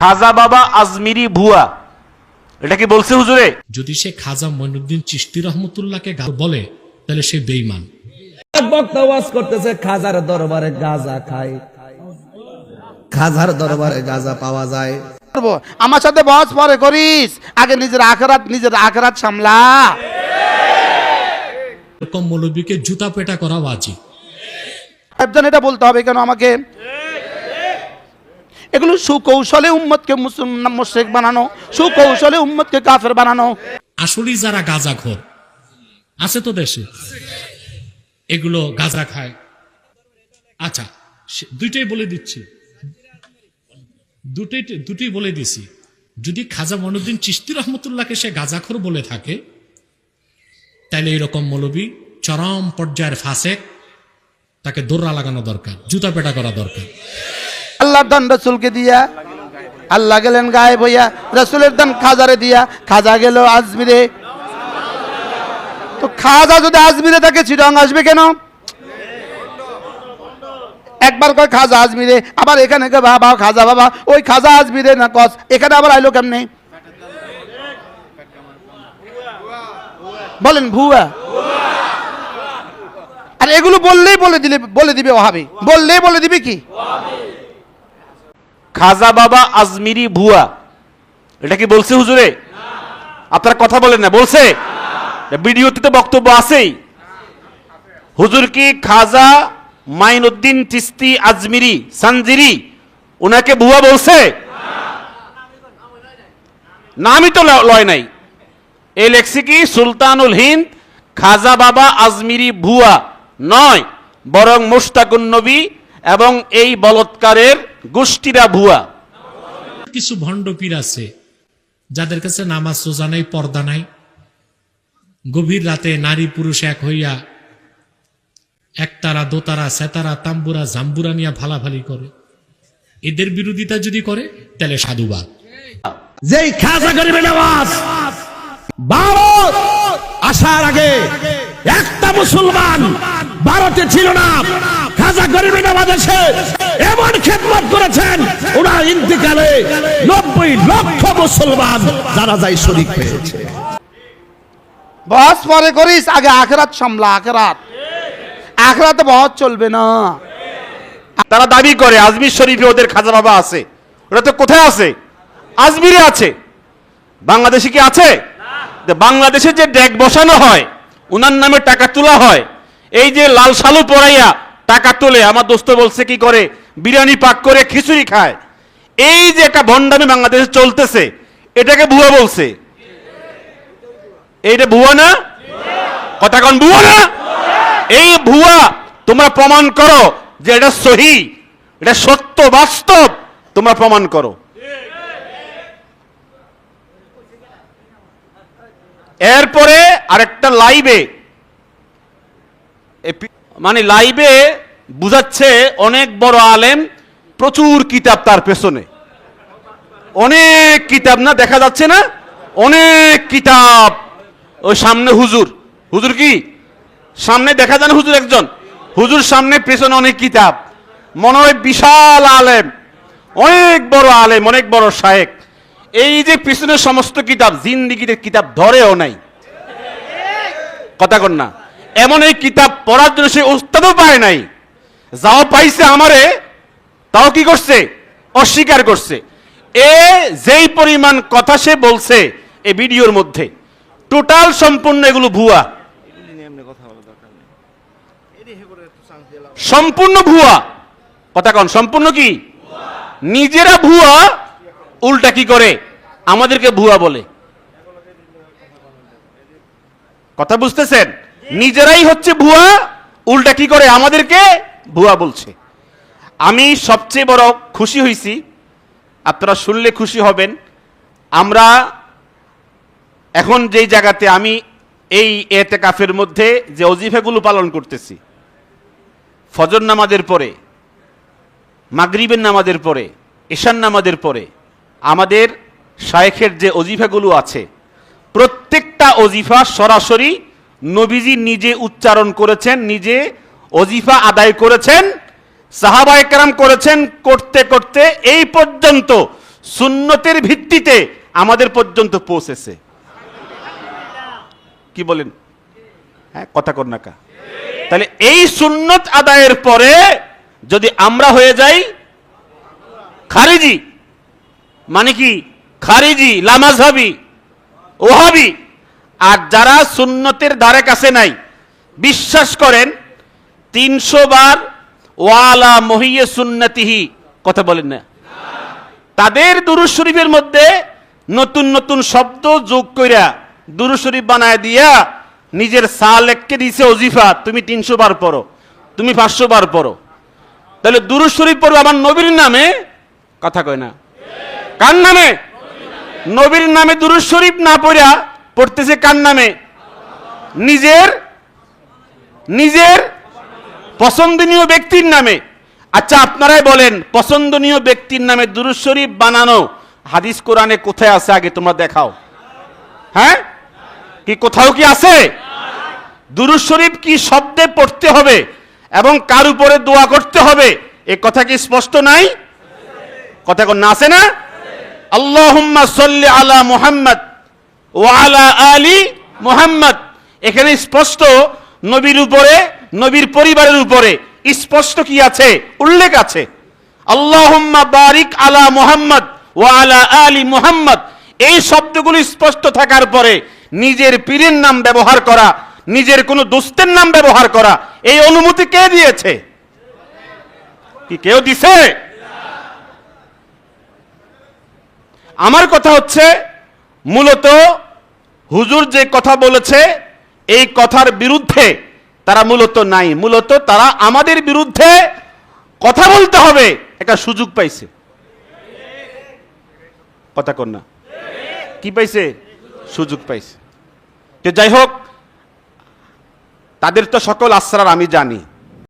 খাজা বাবা আজমিরি ভুয়া। এটা কি বলছে হুজুরে? যদি সে খাজা মঈনুদ্দিন চিশতি রহমতুল্লাহকে বলে তাহলে সে বেঈমান। বক্তা ওয়াজ করতেছে খাজার দরবারে গাজা খায়। খাজার দরবারে গাজা পাওয়া যায়। আমার সাথে বস পরে করিস। আগে নিজের আখরাত নিজের আখরাত সামলা। এরকম মৌলবীকে জুতা পেটা করা বাজি একজন এটা বলতে হবে কেন আমাকে? এগুলো সুকৌশলে উম্মতকে মুসলমান মুশরিক বানানো, সুকৌশলে উম্মতকে কাফের বানানো। আসলেই যারা গাঁজা খোর, আছে তো দেশে? এগুলো গাঁজা খায়। আচ্ছা দুইটাই বলে দিচ্ছি। দুটোই দুটোই বলে দিছি। যদি খাজা মনুদ্দিন চিস্তি রহমতুল্লাহকে সে গাঁজাখোর বলে থাকে তাহলে এরকম মৌলবী চরম পর্যায়ের ফাঁসে তাকে দৌড়া লাগানো দরকার, জুতা পেটা করা দরকার। আল্লাহর দান রসুলকে দিয়া, আল্লাহ গেলেন গায়ে বইয়া রসুলের দান খাজারে দিয়া, খাজা গেল আজমিরে। তো খাজা যদি আজমিরে থাকে চিরং আসবে কেন? একবার কয়, খাজা আজমিরে, আবার এখানে কয়, বাবা, খাজা, বাবা, ওই খাজা আজমিরে না কস, এখানে আবার আইলো কেমনে? বলেন, ভুয়া। আর এগুলো বললেই বলে দিলে, বলে দিবে ওহাবি। বললেই বলে দিবে কি? খাজা বাবা আজমিরি ভুয়া। এটা কি বলছে হুজুরে? আপনারা কথা বলেন না, বলছে? ভিডিওতে তো বক্তব্য আছেই। হুজুর কি খাজা মাইনুদ্দিন চিস্তি আজমিরি, সানজিরি ওনাকে ভুয়া বলছে? নামই তো লয় নাই। এই লেখছি কি, সুলতানুল হিন্দ খাজা বাবা আজমিরি ভুয়া নয়, বরং মুস্তাকুন নবী এবং এই বলৎকারের গোষ্ঠীরা ভুয়া। কিছু ভণ্ড পীর আছে যাদের কাছে নামাজ সোজা নাই পর্দা নাই। গভীর রাতে নারী পুরুষ এক হইয়া একতারা দোতারা সেতারা তাম্বুরা জাম্বুরা নিয়ে ভালাভালি করে। এদের বিরোধিতা যদি করে তাহলে সাধুবাদ। যেই খাজা গরিবের আওয়াজ ভারত আসার আগে একটা মুসলমান ভারতে ছিল না। খাজা গরিবের আওয়াজে এমন খেদমত করেছেন ওনার ইন্তিকালে নব্বই লক্ষ মুসলমান যারা যাই শরিক হয়েছে। বস পরে করিস আগে আখরাত সামলা আখরাত। আখরাতে বহস চলবে না। তারা দাবি করে আজমির শরীফে ওদের খাজা বাবা আছে। ওরা তো কোথায় আছে? আজমিরে আছে। বাংলাদেশে কি আছে? যে বাংলাদেশে যে ডেক বসানো হয় উনার নামে টাকা তোলা হয় এই যে লাল সালু পরাইয়া টাকা তোলে, আমার দোস্ত বলছে কি করে? বিরিয়ানি পাক করে খিচুড়ি খায়। এই যে একটা ভণ্ডামি বাংলাদেশে চলতেছে, এটাকে ভুয়া বলছে। এইটা ভুয়া না? কথা কন, ভুয়া না? এই ভুয়া, তোমরা প্রমাণ করো যে এটা সহি, এটা সত্য, বাস্তব, তোমরা প্রমাণ করো। এরপরে আরেকটা লাইভে মানে লাইভে বুঝাচ্ছে অনেক বড় আলেম প্রচুর কিতাব তার পেছনে। অনেক কিতাব না, দেখা যাচ্ছে না? অনেক কিতাব। ওই সামনে হুজুর। হুজুর কি? সামনে দেখা যায় হুজুর একজন? হুজুর সামনে, পেছনে অনেক কিতাব। মনে হয় বিশাল আলেম। অনেক বড় আলেম, অনেক বড় শায়েক। এই যে পিছনে সমস্ত কিতাব জিন্দিগিতে কিতাব ধরেও নাই। কথা কন না। এমন এই কিতাব পড়ার জন্য সে উস্তাদও পায় নাই। যাও পাইছে আমারে, তাও কি করছে? অস্বীকার করছে। এ যেই পরিমাণ কথা সে বলছে এই ভিডিওর মধ্যে, টোটাল সম্পূর্ণ এগুলো ভুয়া। সম্পূর্ণ ভুয়া। কথা কন, সম্পূর্ণ কি? নিজেরা ভুয়া, উল্টা কি করে? আমাদেরকে ভুয়া বলে। কথা বুঝতেছেন? নিজেরাই হচ্ছে ভুয়া, উল্টা কি করে? আমাদেরকে ভুয়া বলছে। আমি সবচেয়ে বড় খুশি হয়েছি আপনারা শুনলে খুশি হবেন, আমরা এখন যেই জায়গাতে আমি এই এতে কাফের মধ্যে যে অজিফাগুলো পালন করতেছি, ফজর নামাজের পরে, মাগরিবের নামাজের পরে ঈশান নামাজের পরে, আমাদের শায়েখের যে অজিফাগুলো আছে, প্রত্যেকটা অজিফা সরাসরি নবীজি নিজে উচ্চারণ করেছেন, নিজে অজিফা আদায় করেছেন সাহাবা একরাম করেছেন করতে করতে এই পর্যন্ত সুন্নতের ভিত্তিতে আমাদের পর্যন্ত পৌঁছেছে। কি বলেন? হ্যাঁ কথা না তাহলে এই সুন্নত আদায়ের পরে যদি আমরা হয়ে যাই, খারিজি মানে কি? খারিজি, লামাজহাবি, ওহাবি। আর যারা সুন্নতের ধারে কাছে নাই, বিশ্বাস করেন তিনশো বার ওয়ালা মহিয়ে সুন্নতিহি, কথা বলেন না। তাদের দুরুজ শরীফের মধ্যে নতুন নতুন শব্দ যোগ কইরা দুরুজ শরীফ বানায় দিয়া নিজের সালেককে দিছে অজিফা তুমি তিনশো বার পড়ো, তুমি পাঁচশো বার পড়ো। তাহলে দুরুজ শরীফ পড়বে আমার নবীর নামে, কথা কয় না। কার নামে? নবীর নামে দুরুজ শরীফ না পড়া পড়তেছে কার নামে? নিজের নিজের পছন্দনীয় ব্যক্তির নামে। আচ্ছা আপনারাই বলেন, পছন্দনীয় ব্যক্তির নামে দুরুজ শরীফ বানানো, হাদিস কোরআনে কোথায় আছে আগে তোমরা দেখাও। হ্যাঁ? কি কোথাও কি আছে? দুরুজ শরীফ কি শব্দে পড়তে হবে এবং কার উপরে দোয়া করতে হবে? এ কথা কি স্পষ্ট নাই? কথা কোন আছে না? আল্লাহুম্মা সাল্লি আলা মুহাম্মদ ওয়া আলা আলি মুহাম্মদ। এখানে স্পষ্ট নবীর উপরে নবীর পরিবারের উপরে স্পষ্ট কি আছে? উল্লেখ আছে। আল্লাহুম্মা বারিক আলা মুহাম্মদ ওয়া আলা আলি মুহাম্মদ। এই শব্দগুলি স্পষ্ট থাকার পরে নিজের পীরের নাম ব্যবহার করা, নিজের কোনো দোস্তের নাম ব্যবহার করা, এই অনুমতি কে দিয়েছে? কি কেউ দিছে? আমার কথা হচ্ছে, মূলত হুজুর যে কথা বলেছে, এই কথার বিরুদ্ধে তারা মূলত নাই। মূলত তারা আমাদের বিরুদ্ধে কথা বলতে হবে। একটা সুযোগ পাইছে। কথা না। কি পাইছে? সুযোগ পাইছে। যাই হোক, তাদের তো সকল আশ্রার আমি জানি।